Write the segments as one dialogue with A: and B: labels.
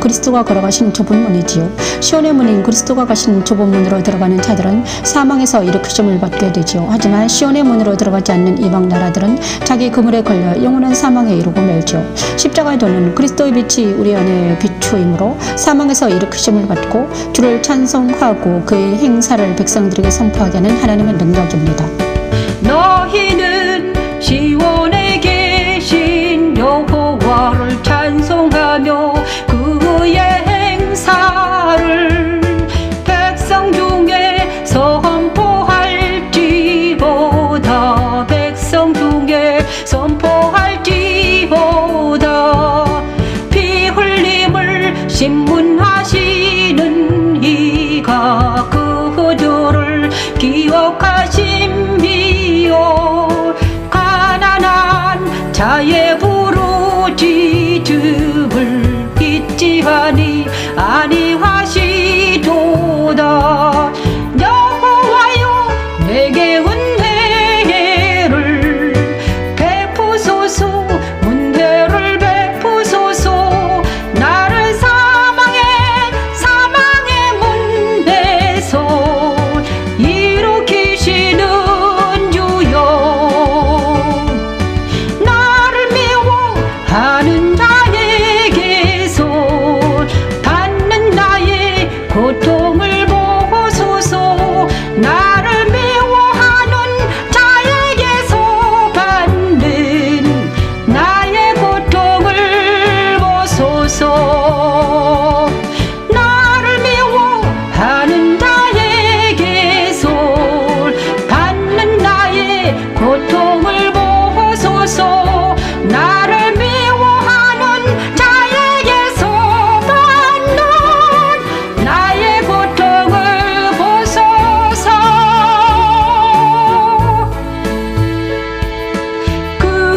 A: 그리스도가 걸어가신 좁은 문이지요. 시온의 문인 그리스도가 가신 좁은 문으로 들어가는 자들은 사망에서 일으키심을 받게 되지요. 하지만 시온의 문으로 들어가지 않는 이방 나라들은 자기 그물에 걸려 영원한 사망에 이르고 멸죠. 십자가의 도는 그리스도의 빛이 우리 안에 비추이므로 사망에서 일으키심을 받고 주를 찬송하고 그의 행사를 백성들에게 선포하게 하는 하나님의 능력입니다.
B: 신문하시는 이가 그들을 기억하심이요 가난한 자의 부르짖음을 잊지 하니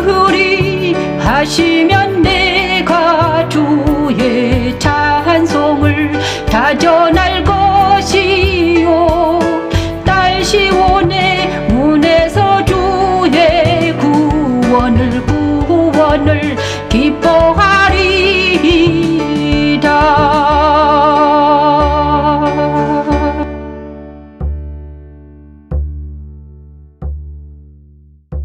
B: 그리 하시면 내가 주의 찬송을 다전